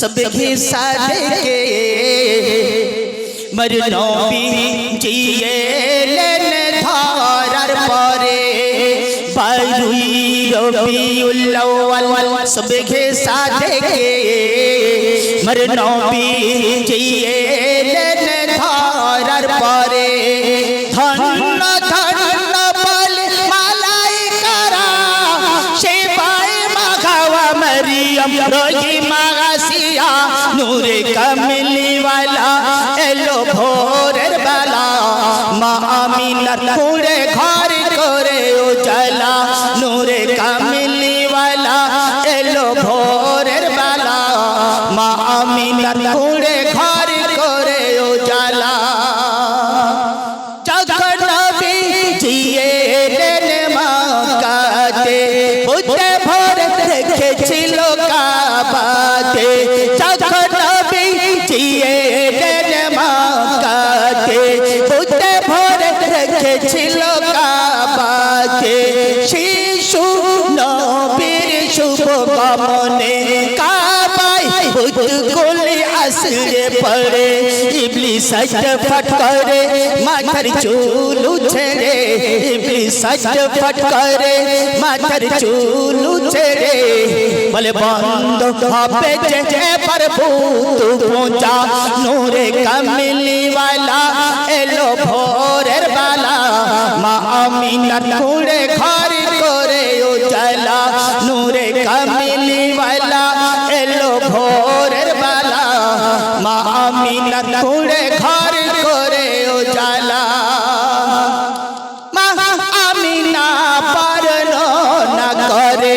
सबके साथ के मरनो भी जिए लेन धार परे परुई रबी उल्लवल सबके साथ के मरनो भी जिए लेन রহিমা আসিয়া নূরে কামলিওয়ালা এলো ভোরের বেলা মা আমিনার পুরে ঘর করে উজালা নূরে কামলিওয়ালা এলো ভোরের বেলা মা আমিনার পুরে ঘর কাবাতে শিশু নবীর শুভ গমনে কাবাই বুদগুলি আসলে পড়ে। ইবলিস ফট করে মাথার চুল ছেড়ে ইবলিস ফট করে মাথার চুল ছেড়ে বলে, বন্ধ হবে যে প্রভু তু পূজা। নূরে কামিলি আমিনার কুড়ে ঘর করে উজালা, নূরে কামিলি वाला এলো ভোরের বালা। মা আমিনার কুড়ে ঘর করে না করে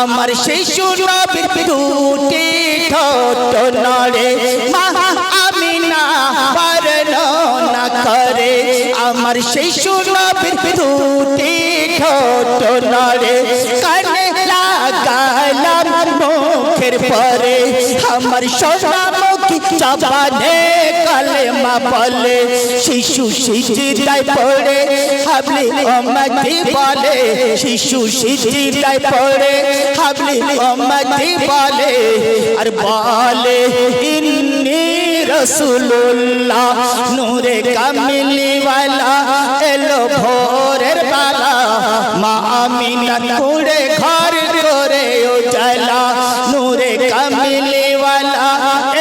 আমার শিশু নবীর দুটি ঠোঁট নড়ে। মা আমার শিশু নবীর দুটি ঠোঁট নড়ে কানে লাগালাম মুখের পরে। আমার সোনামুখী জবানে কালেমা বলে, শিশু সিজিদায় পড়ে, হাবলি ওম্মতি বলে, শিশু সিজিদায় পড়ে, হাবলি ওম্মতি বলে, আর বলে রসুল্লাহ নূরে কামিলিওয়ালা এলো ভোরের বালা মা আমিনা কুড়ে ঘর করে চালা নূরে কামিলিওয়ালা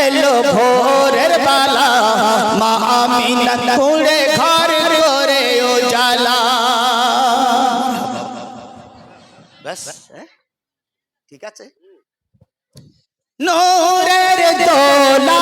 এলো ভোরের বালা মা আমিনা কুড়ে ঘর করে উজালা। ব্যাস ঠিক আছে? নূরের দোলা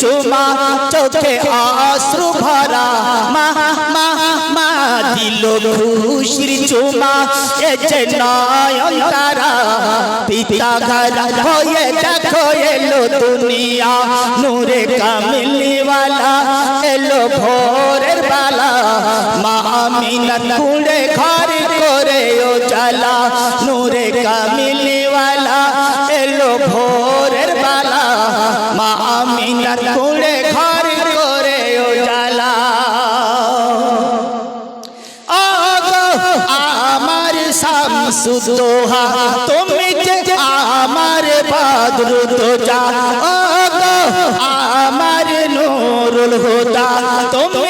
চুমা চোখে আশ্রু ভরা মা মা মা দিল খুশির চুমা এ যে নয়ন তারা পিতা ঘরা হয়ে দেখো এলো দুনিয়া। নূরে কামিলি वाला এলো ভোরের বালা। মা আমিনা কুড়ে ঘর করে ও জালা শামসুদোহা তুমি যে আমার বাদরু যা আমার নুরুল হুদা তুমি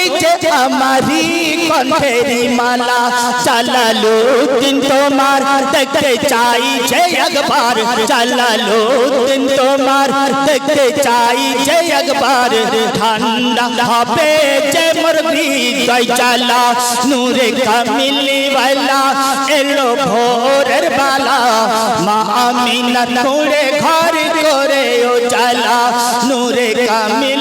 আমারি কণ্ঠেরি মালা চালালো দিন তোমার দেখতে চাই যে একবার চালালো দিন তোমার দেখতে চাই যে একবার। ঠান্ডা হবে যে মোর হৃদয় চালা নূরে কামিলি वाला এলো ভোরের বালা। মা আমিনা নূরে ঘর করে ও জালা নূরে কামিলি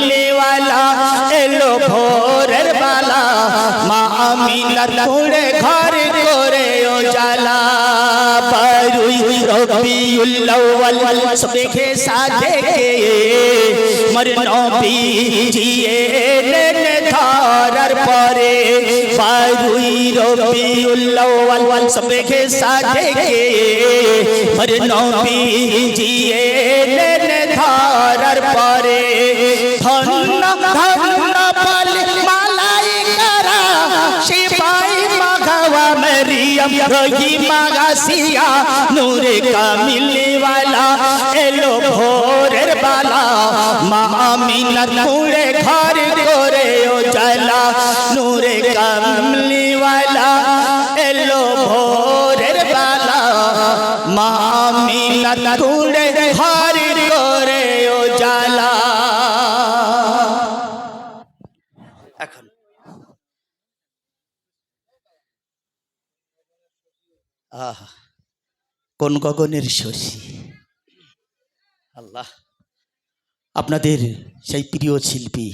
আমিনা নূরে ঘর করে ও জালা পারুই রবিউল আউয়াল সবেকে সাথে কে মর নবী জিয়ে ধরার পরে বারুই রবিউল আউয়াল সবেকে সাথে কে মর নবী মরিয়ম রহি মাগাসিয়া নূরে কামিলি ওয়ালা এলো ভোরের বালা মা আমিনা নূরে ঘর করে ও জালা নূরে কামিলি ওয়ালা এলো ভোরের বালা মা আমিনা নূরে ঘর করে আহা, কোন গগনের শশী? আল্লাহ, আপনাদের সেই প্রিয় শিল্পী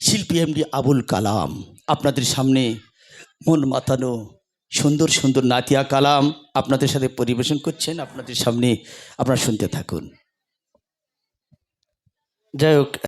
শিল্পী এমডি আবুল কালাম, আপনাদের সামনে মন মাতানো সুন্দর সুন্দর নাতিয়া কালাম আপনাদের সাথে পরিবেশন করছেন। আপনাদের সামনে আপনারা শুনতে থাকুন। যাই হোক